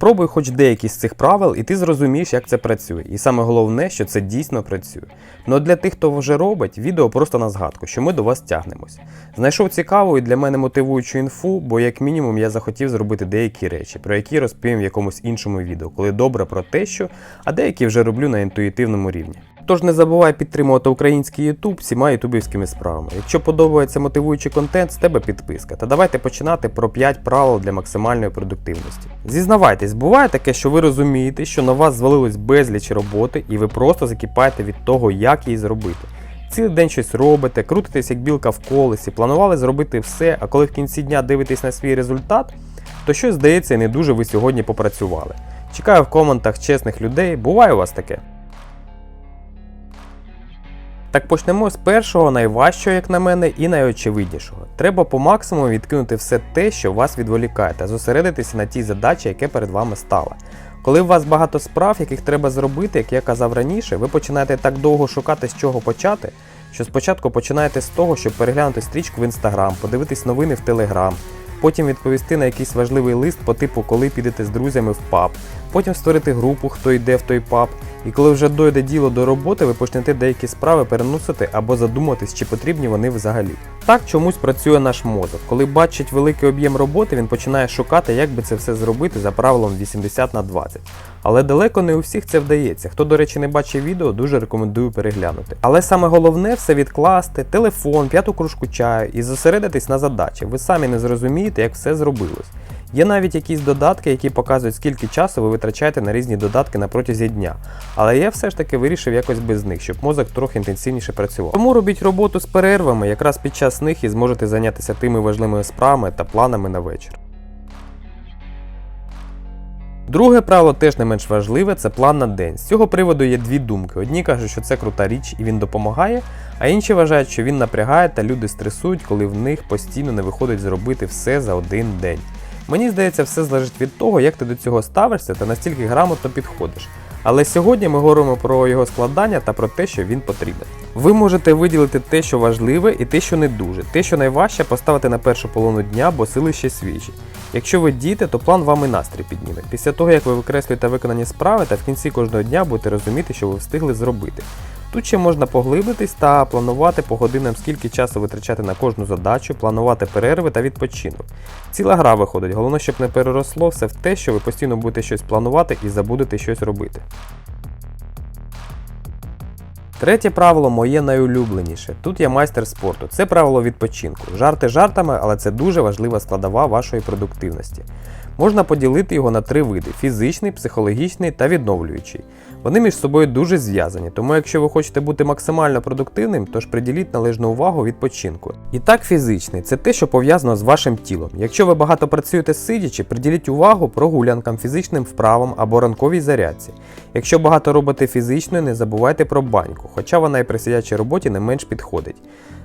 Спробуй хоч деякі з цих правил, і ти зрозумієш, як це працює. І саме головне, що це дійсно працює. Ну а для тих, хто вже робить, відео просто на згадку, що ми до вас тягнемось. Знайшов цікаву і для мене мотивуючу інфу, бо як мінімум я захотів зробити деякі речі, про які розповім в якомусь іншому відео, коли добре про те, що, а деякі вже роблю на інтуїтивному рівні. Тож не забувай підтримувати український YouTube всіма ютубівськими справами. Якщо подобається мотивуючий контент, з тебе підписка. Та давайте починати про 5 правил для максимальної продуктивності. Зізнавайтесь, буває таке, що ви розумієте, що на вас звалилось безліч роботи, і ви просто закипаєте від того, як її зробити. Цілий день щось робите, крутитесь як білка в колесі, планували зробити все, а коли в кінці дня дивитесь на свій результат, то щось здається, не дуже ви сьогодні попрацювали. Чекаю в коментах чесних людей, буває у вас таке. Так почнемо з першого, найважчого, як на мене, і найочевиднішого. Треба по максимуму відкинути все те, що вас відволікає, та зосередитися на тій задачі, яке перед вами стало. Коли у вас багато справ, яких треба зробити, як я казав раніше, ви починаєте так довго шукати з чого почати, що спочатку починаєте з того, щоб переглянути стрічку в інстаграм, подивитись новини в телеграм, потім відповісти на якийсь важливий лист по типу, коли підете з друзями в паб, потім створити групу, хто йде в той паб. І коли вже дойде діло до роботи, ви почнете деякі справи переносити або задуматись, чи потрібні вони взагалі. Так чомусь працює наш мозок. Коли бачить великий об'єм роботи, він починає шукати, як би це все зробити за правилом 80 на 20. Але далеко не у всіх це вдається. Хто, до речі, не бачив відео, дуже рекомендую переглянути. Але саме головне все відкласти, телефон, п'яту кружку чаю і зосередитись на задачі. Ви самі не зрозумієте, як все зробилось. Є навіть якісь додатки, які показують, скільки часу ви витрачаєте на різні додатки на протязі дня. Але я все ж таки вирішив якось без них, щоб мозок трохи інтенсивніше працював. Тому робіть роботу з перервами, якраз під час них і зможете зайнятися тими важливими справами та планами на вечір. Друге правило теж не менш важливе це план на день. З цього приводу є дві думки. Одні кажуть, що це крута річ і він допомагає, а інші вважають, що він напрягає та люди стресують, коли в них постійно не виходить зробити все за один день. Мені здається, все залежить від того, як ти до цього ставишся та настільки грамотно підходиш. Але сьогодні ми говоримо про його складання та про те, що він потрібен. Ви можете виділити те, що важливе, і те, що не дуже. Те, що найважче, поставити на першу половину дня, бо сили ще свіжі. Якщо ви діти, то план вам і настрій підніме. Після того, як ви викреслюєте виконані справи, та в кінці кожного дня будете розуміти, що ви встигли зробити. Тут ще можна поглибитись та планувати по годинам, скільки часу витрачати на кожну задачу, планувати перерви та відпочинок. Ціла гра виходить, головне, щоб не переросло все в те, що ви постійно будете щось планувати і забудете щось робити. Третє правило моє найулюбленіше. Тут я майстер спорту. Це правило відпочинку. Жарти жартами, але це дуже важлива складова вашої продуктивності. Можна поділити його на три види: фізичний, психологічний та відновлюючий. Вони між собою дуже зв'язані, тому якщо ви хочете бути максимально продуктивним, то ж приділіть належну увагу відпочинку. І так, фізичний це те, що пов'язано з вашим тілом. Якщо ви багато працюєте сидячи, приділіть увагу прогулянкам, фізичним вправам або ранковій зарядці. Якщо багато робите фізичної, не забувайте про баньку, хоча вона і при сидячій роботі не менш підходить.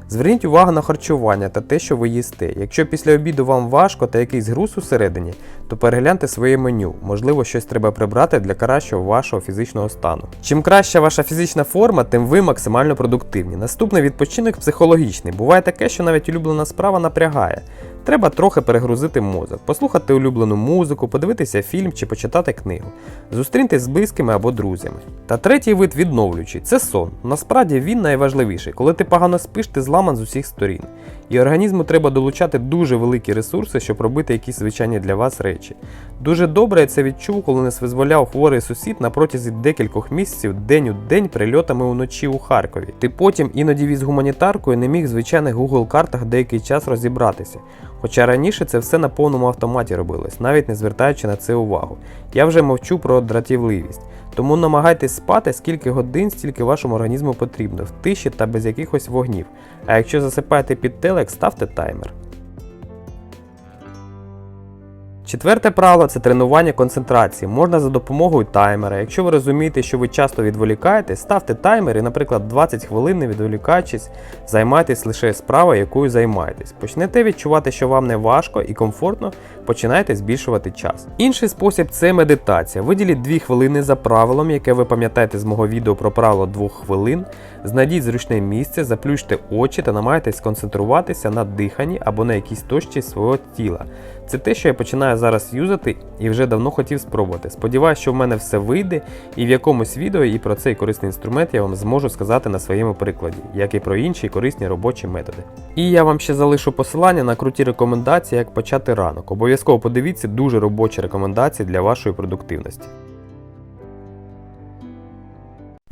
Зверніть увагу на харчування та те, що ви їсте. Якщо після обіду вам важко та якийсь груз усередині, то перегляньте своє меню. Можливо, щось треба прибрати для кращого вашого фізичного стану. Чим краща ваша фізична форма, тим ви максимально продуктивні. Наступний відпочинок психологічний. Буває таке, що навіть улюблена справа напрягає. Треба трохи перегрузити мозок, послухати улюблену музику, подивитися фільм чи почитати книгу, зустрітись з близькими або друзями. Та третій вид відновлюючий це сон. Насправді він найважливіший. Коли ти погано спиш, ти зламан з усіх сторін. І організму треба долучати дуже великі ресурси, щоб робити якісь звичайні для вас речі. Дуже добре я це відчув, коли нас визволяв хворий сусід на протязі декількох місяців день у день прильотами уночі у Харкові. Ти потім іноді віз гуманітаркою не міг в звичайних Google картах деякий час розібратися. Хоча раніше це все на повному автоматі робилось, навіть не звертаючи на це увагу. Я вже мовчу про дратівливість. Тому намагайтесь спати скільки годин, стільки вашому організму потрібно, в тиші та без якихось вогнів. А якщо засипаєте під телек, ставте таймер. Четверте правило це тренування концентрації. Можна за допомогою таймера. Якщо ви розумієте, що ви часто відволікаєтесь, ставте таймер і, наприклад, 20 хвилин, не відволікаючись, займайтесь лише справою, якою займаєтесь. Почнете відчувати, що вам не важко і комфортно, починайте збільшувати час. Інший спосіб це медитація. Виділіть 2 хвилини за правилом, яке ви пам'ятаєте з мого відео про правило 2 хвилин. Знайдіть зручне місце, заплющте очі та намагайтесь сконцентруватися на диханні або на якійсь точці свого тіла. Це те, що я починаю зараз юзати і вже давно хотів спробувати. Сподіваюсь, що в мене все вийде, і в якомусь відео і про цей корисний інструмент я вам зможу сказати на своєму прикладі, як і про інші корисні робочі методи. І я вам ще залишу посилання на круті рекомендації, як почати ранок. Обов'язково подивіться дуже робочі рекомендації для вашої продуктивності.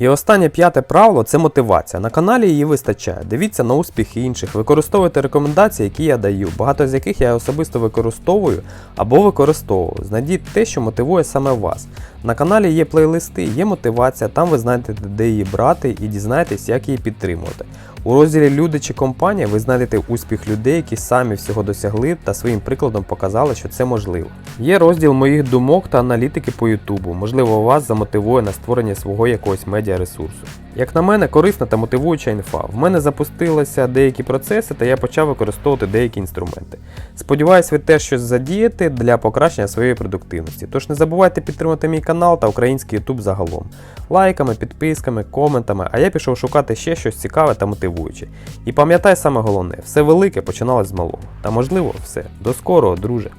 І останнє п'яте правило це мотивація. На каналі її вистачає. Дивіться на успіхи інших, використовуйте рекомендації, які я даю, багато з яких я особисто використовую або використовую. Знайдіть те, що мотивує саме вас. На каналі є плейлисти, є мотивація, там ви знайдете, де її брати і дізнаєтесь, як її підтримувати. У розділі Люди чи компанія ви знайдете успіх людей, які самі всього досягли та своїм прикладом показали, що це можливо. Є розділ моїх думок та аналітики по Ютубу. Можливо, вас замотивує на створення свого якогось медіаресурсу. Як на мене, корисна та мотивуюча інфа. В мене запустилися деякі процеси, та я почав використовувати деякі інструменти. Сподіваюсь, ви теж щось задієте для покращення своєї продуктивності. Тож не забувайте підтримати мій канал та український YouTube загалом. Лайками, підписками, коментами, а я пішов шукати ще щось цікаве та мотивуюче. І пам'ятай саме головне, все велике починалось з малого. Та можливо, все. До скорого, друже!